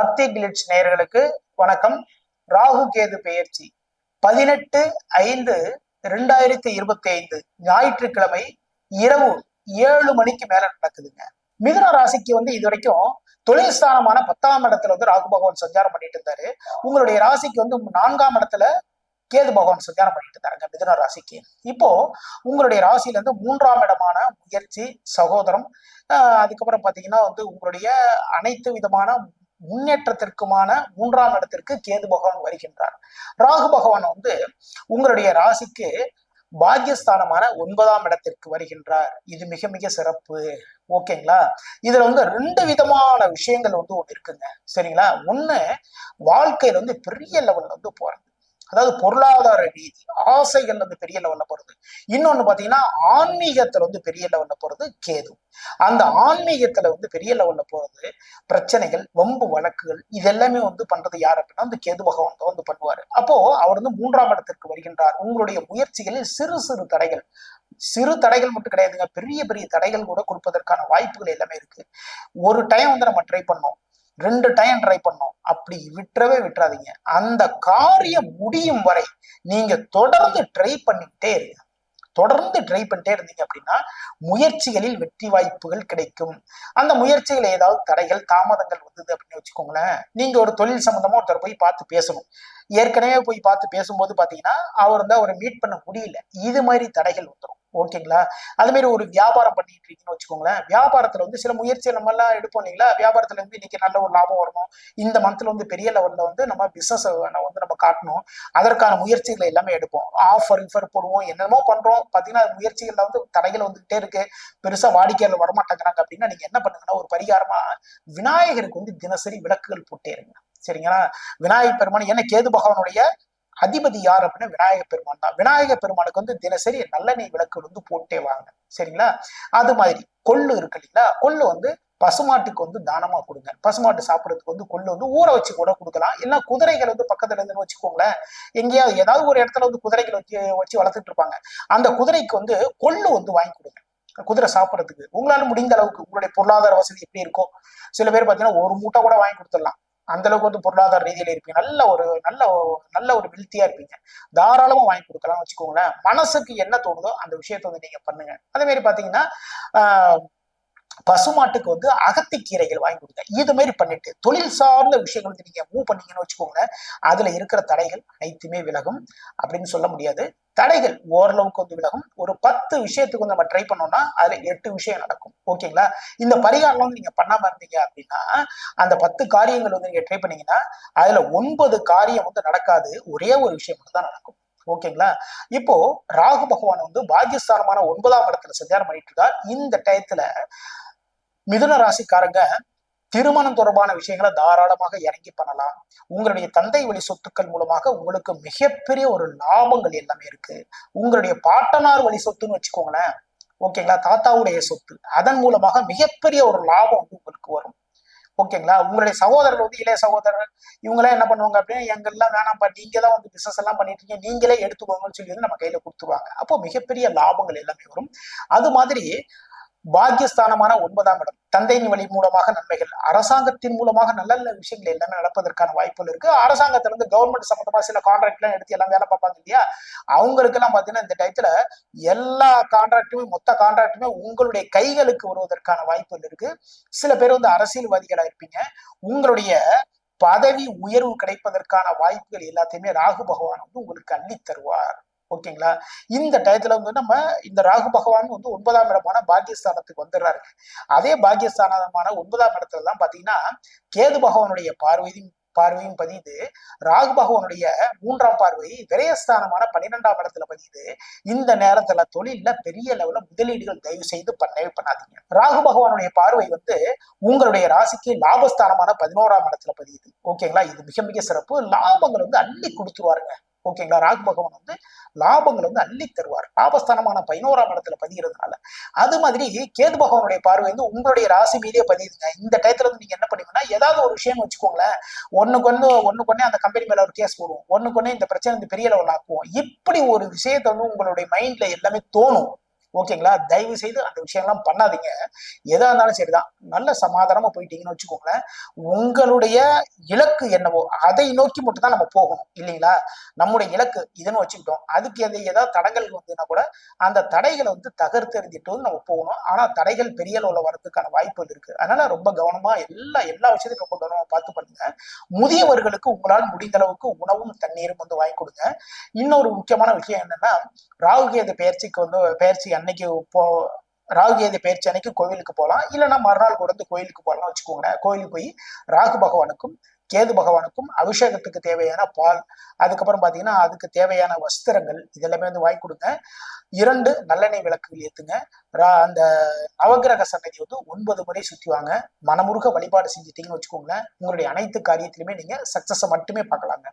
பக்தி கிளிட்ஸ் நேயர்களுக்கு வணக்கம். ராகு கேது பெயர்ச்சி. பதினெட்டு ஐந்து ரெண்டாயிரத்தி இருபத்தி ஐந்து ஞாயிற்றுக்கிழமை இரவு ஏழு மணிக்கு மேல நடக்குதுங்க. மிதுன ராசிக்கு வந்து இது வரைக்கும் தொழில் ஸ்தானமான பத்தாம் இடத்துல வந்து ராகு பகவான் சஞ்சாரம் பண்ணிட்டு இருந்தாரு. உங்களுடைய ராசிக்கு வந்து நான்காம் இடத்துல கேது பகவான் சஞ்சாரம் பண்ணிட்டு இருந்தாருங்க மிதுன ராசிக்கு. இப்போ உங்களுடைய ராசியில இருந்து மூன்றாம் இடமான முயற்சி சகோதரம் ஆஹ் அதுக்கப்புறம் பாத்தீங்கன்னா வந்து உங்களுடைய அனைத்து விதமான முன்னேற்றத்திற்குமான மூன்றாம் இடத்திற்கு கேது பகவான் வருகின்றார். ராகு பகவான் வந்து உங்களுடைய ராசிக்கு பாக்கியஸ்தானமான ஒன்பதாம் இடத்திற்கு வருகின்றார். இது மிக மிக சிறப்பு. ஓகேங்களா இதுல வந்து ரெண்டு விதமான விஷயங்கள் வந்து ஒண்ணு இருக்குங்க. சரிங்களா? ஒண்ணு வாழ்க்கையில வந்து பெரிய லெவல்ல வந்து போறது. அதாவது பொருளாதார ரீதி ஆசைகள் வந்து பெரிய லெவல்ல போறது. இன்னொன்னு பாத்தீங்கன்னா ஆன்மீகத்துல வந்து பெரிய லெவல்ல போறது கேது. அந்த ஆன்மீகத்துல வந்து பெரிய லெவல்ல போறது பிரச்சனைகள் வம்பு வழக்குகள் இது எல்லாமே வந்து பண்றது யார் அப்படின்னா அந்த கேது பகவான் தான் வந்து பண்ணுவாரு. அப்போ அவர் வந்து மூன்றாம் இடத்திற்கு வருகின்றார். உங்களுடைய முயற்சிகளில் சிறு சிறு தடைகள். சிறு தடைகள் மட்டும் கிடையாதுங்க. பெரிய பெரிய தடைகள் கூட கொடுப்பதற்கான வாய்ப்புகள் எல்லாமே இருக்கு. ஒரு டைம் வந்து நம்ம ட்ரை பண்ணோம். ரெண்டு டைம் ட்ரை பண்ணோம். அப்படி விட்டுறவே விட்டுறாதீங்க. அந்த காரியம் முடியும் வரை நீங்க தொடர்ந்து ட்ரை பண்ணிட்டே இருங்க. தொடர்ந்து ட்ரை பண்ணிட்டே இருந்தீங்க அப்படின்னா முயற்சிகளில் வெற்றி வாய்ப்புகள் கிடைக்கும். அந்த முயற்சிகள் ஏதாவது தடைகள் தாமதங்கள் வந்தது அப்படின்னு வச்சுக்கோங்களேன். நீங்க ஒரு தொழில் சம்பந்தமா ஒருத்தர் போய் பார்த்து பேசணும். ஏற்கனவே போய் பார்த்து பேசும்போது பார்த்தீங்கன்னா அவர் வந்து அவரை மீட் பண்ண முடியல. இது மாதிரி தடைகள் வந்துடும் ஓகேங்களா? அது மாதிரி ஒரு வியாபாரம் பண்ணிட்டு இருக்கீங்கன்னு வச்சுக்கோங்களேன். வியாபாரத்துல வந்து சில முயற்சிகள் நம்ம எல்லாம் எடுப்போம் இல்லைங்களா? வியாபாரத்துல இருந்து இன்னைக்கு நல்ல ஒரு லாபம் வரணும். இந்த மந்த்ல வந்து பெரிய லெவல்ல வந்து நம்ம பிசினஸ் வந்து நம்ம காட்டணும். அதற்கான முயற்சிகளை எல்லாமே எடுப்போம். ஆஃபர் இஃபர் போடுவோம். என்னென்னமோ பண்றோம். பாத்தீங்கன்னா முயற்சிகள்ல வந்து தடைகள் வந்துகிட்டே இருக்கு. பெருசா வாடிக்கையாளர் வரமாட்டேங்கிறாங்க அப்படின்னா நீங்க என்ன பண்ணுங்கன்னா ஒரு பரிகாரமா விநாயகருக்கு வந்து தினசரி விளக்குகள் போட்டே இருங்க. சரிங்களா? விநாயகர் பெருமான் என்ன கேது பகவானுடைய அதிபதி யார் அப்படின்னா விநாயக பெருமான் தான். விநாயக பெருமானுக்கு வந்து தினசரி நல்லெண்ணெய் விளக்கு வந்து போட்டே வாங்க. சரிங்களா? அது மாதிரி கொள்ளு இருக்கு இல்லைங்களா? கொள்ளு வந்து பசுமாட்டுக்கு வந்து தானமா கொடுங்க. பசுமாட்டு சாப்பிட்றதுக்கு வந்து கொள்ளு வந்து ஊற வச்சு கூட கொடுக்கலாம். இல்லைன்னா குதிரைகள் வந்து பக்கத்துல இருந்துன்னு வச்சுக்கோங்களேன். எங்கேயாவது ஏதாவது ஒரு இடத்துல வந்து குதிரைகள் வச்சு வச்சு வளர்த்துட்டு இருப்பாங்க. அந்த குதிரைக்கு வந்து கொள்ளு வந்து வாங்கி கொடுங்க. குதிரை சாப்பிட்றதுக்கு. உங்களால முடிந்த அளவுக்கு உங்களுடைய பொருளாதார வசதி எப்படி இருக்கோ. சில பேர் பார்த்தீங்கன்னா ஒரு மூட்டை கூட வாங்கி கொடுத்துடலாம். அந்த அளவுக்கு வந்து பொருளாதார ரீதியில இருப்பீங்க. நல்ல ஒரு நல்ல நல்ல ஒரு வெல்த்தியா இருப்பீங்க. தாராளமா வாங்கி கொடுக்கலாம் வச்சுக்கோங்களேன். மனசுக்கு என்ன தோணுதோ அந்த விஷயத்த வந்து நீங்க பண்ணுங்க. அதே மாதிரி பாத்தீங்கன்னா ஆஹ் பசுமாட்டுக்கு வந்து அகத்திக்கீரைகள் வாங்கி கொடுங்க. இது மாதிரி பண்ணிட்டு தொழில் சார்ந்த விஷயங்கள் வந்து நீங்க மூவ் பண்ணீங்கன்னு வச்சுக்கோங்க அதுல இருக்கிற தடைகள் அனைத்துமே விலகும் அப்படின்னு சொல்ல முடியாது. தடைகள் ஓரளவுக்கு வந்து விலகும். ஒரு பத்து விஷயத்துக்கு வந்து நம்ம ட்ரை பண்ணோம்னா அதுல எட்டு விஷயம் நடக்கும். ஓகேங்களா இந்த பரிகாரம் வந்து நீங்க பண்ணாம இருந்தீங்க அப்படின்னா அந்த பத்து காரியங்கள் வந்து நீங்க ட்ரை பண்ணீங்கன்னா அதுல ஒன்பது காரியம் வந்து நடக்காது. ஒரே ஒரு விஷயம் மட்டும் தான் நடக்கும் ஓகேங்களா இப்போ ராகு பகவான் வந்து பாகியஸ்தானமான ஒன்பதாம் இடத்துல சஞ்சாரம் பண்ணிட்டு இருக்கார். இந்த டயத்துல மிதுன ராசிக்காரங்க திருமணம் தொடர்பான விஷயங்களை தாராளமாக இறங்கி பண்ணலாம். உங்களுடைய தந்தை வழி சொத்துக்கள் மூலமாக உங்களுக்கு மிகப்பெரிய ஒரு லாபங்கள் எல்லாமே இருக்கு. உங்களுடைய பாட்டனார் வழி சொத்துன்னு வச்சுக்கோங்களேன். ஓகேங்களா தாத்தாவுடைய சொத்து. அதன் மூலமாக மிகப்பெரிய ஒரு லாபம் வந்து உங்களுக்கு வரும். ஓகேங்களா உங்களுடைய சகோதரர் வந்து இளைய சகோதரர் இவங்களாம் என்ன பண்ணுவாங்க அப்படின்னா எங்கெல்லாம் வேணாம்ப்பா நீங்க தான் வந்து பிசினஸ் எல்லாம் பண்ணிட்டு இருக்கீங்க நீங்களே எடுத்துக்கோங்கன்னு சொல்லி வந்து நம்ம கையில கொடுத்துருவாங்க. அப்போ மிகப்பெரிய லாபங்கள் எல்லாமே வரும். அது மாதிரி பாக்கியஸ்தானமான ஒன்பதாம் இடம். தந்தையின் வழி மூலமாக நன்மைகள். அரசாங்கத்தின் மூலமாக நல்ல நல்ல விஷயங்கள் எல்லாமே நடப்பதற்கான வாய்ப்புகள் இருக்கு. அரசாங்கத்துல இருந்து கவர்மெண்ட் சம்பந்தமா சில கான்ட்ராக்ட் எல்லாம் எடுத்து எல்லாம் வேலை பார்ப்பாங்க இல்லையா? அவங்களுக்கு எல்லாம் பாத்தீங்கன்னா இந்த டயத்துல எல்லா கான்ட்ராக்டுமே மொத்த கான்ட்ராக்டுமே உங்களுடைய கைகளுக்கு வருவதற்கான வாய்ப்புகள் இருக்கு. சில பேர் வந்து அரசியல்வாதிகளா இருப்பீங்க. உங்களுடைய பதவி உயர்வு கிடைப்பதற்கான வாய்ப்புகள் எல்லாத்தையுமே ராகு பகவான் வந்து உங்களுக்கு அள்ளி தருவார். ஓகேங்களா? இந்த டயத்துல வந்து நம்ம இந்த ராகு பகவான் வந்து ஒன்பதாம் இடமான பாக்கியஸ்தானத்துக்கு வந்துடுறாருங்க அதே பாக்கியஸ்தானமான ஒன்பதாம் இடத்துல தான் பாத்தீங்கன்னா கேது பகவானுடைய பார்வையும் பார்வையும் பதியுது. ராகு பகவானுடைய மூன்றாம் பார்வை விரயஸ்தானமான பன்னிரெண்டாம் இடத்துல பதியுது. இந்த நேரத்துல தொழில்ல பெரிய லெவல முதலீடுகள் தயவு செய்து பண்ணவே பண்ணாதீங்க. ராகு பகவானுடைய பார்வை வந்து உங்களுடைய ராசிக்கு லாபஸ்தானமான பதினோராம் இடத்துல பதியுது. ஓகேங்களா? இது மிக மிக சிறப்பு. லாபங்கள் வந்து அள்ளி கொடுத்துருவாருங்க. ஓகேங்களா? ராகு பகவான் வந்து லாபங்கள் வந்து அள்ளி தருவார். லாபஸ்தானமான பதினோராம் இடத்துல பதிகிறதுனால அது மாதிரி கேது பகவானுடைய பார்வை வந்து உங்களுடைய ராசி மீதே பதியுதுங்க. இந்த டயத்துல வந்து நீங்க என்ன பண்ணுவீங்கன்னா ஏதாவது ஒரு விஷயம் வச்சுக்கோங்களேன். ஒண்ணுக்கு ஒண்ணு ஒண்ணுக்கு அந்த கம்பெனி மேல ஒரு கேஸ் போடுவோம். ஒண்ணுக்கு ஒண்ணே இந்த பிரச்சனை வந்து பெரிய லெவல் ஆக்குவோம். இப்படி ஒரு விஷயத்த வந்து உங்களுடைய மைண்ட்ல எல்லாமே தோணும். ஓகேங்களா? தயவு செய்து அந்த விஷயம்லாம் பண்ணாதீங்க. எதா இருந்தாலும் சரிதான். நல்ல சமாதானமா போயிட்டீங்கன்னு வச்சுக்கோங்களேன். உங்களுடைய இலக்கு என்னவோ அதை நோக்கி மட்டும் தான் நம்ம போகணும் இல்லைங்களா? நம்முடைய இலக்கு இதுன்னு வச்சுக்கிட்டோம். அதுக்கு எது ஏதாவது தடங்கள் வந்ததுன்னா கூட அந்த தடைகளை வந்து தகர்த்தெறிஞ்சிட்டு வந்து நம்ம போகணும். ஆனா தடைகள் பெரிய அளவுல வரதுக்கான வாய்ப்புகள் இருக்கு. அதனால ரொம்ப கவனமா எல்லா எல்லா விஷயத்தையும் ரொம்ப கவனமா பார்த்து பண்ணுங்க. முதியவர்களுக்கு உங்களால் முடிந்த அளவுக்கு உணவும் தண்ணீரும் வந்து வாங்கி கொடுங்க. இன்னொரு முக்கியமான விஷயம் என்னன்னா ராகுகேது பயிற்சிக்கு வந்து பயிற்சி அன்னைக்கு போ ராகுகேது பயிற்சி அன்னைக்கு கோவிலுக்கு போகலாம். இல்லைன்னா மறுநாள் கூட வந்து கோயிலுக்கு போகலாம் வச்சுக்கோங்களேன். கோயிலுக்கு போய் ராகு பகவானுக்கும் கேது பகவானுக்கும் அபிஷேகத்துக்கு தேவையான பால் அதுக்கப்புறம் பார்த்தீங்கன்னா அதுக்கு தேவையான வஸ்திரங்கள் இதெல்லாமே வந்து வாங்கி கொடுங்க. இரண்டு நல்லெண்ணெய் விளக்குகள் ஏற்றுங்க ரா- அந்த நவகிரக சன்னதி வந்து ஒன்பது முறை சுற்றிவாங்க மனமுருக வழிபாடு செஞ்சுட்டீங்கன்னு வச்சுக்கோங்களேன். உங்களுடைய அனைத்து காரியத்திலுமே நீங்கள் சக்ஸஸை மட்டுமே பார்க்கலாங்க.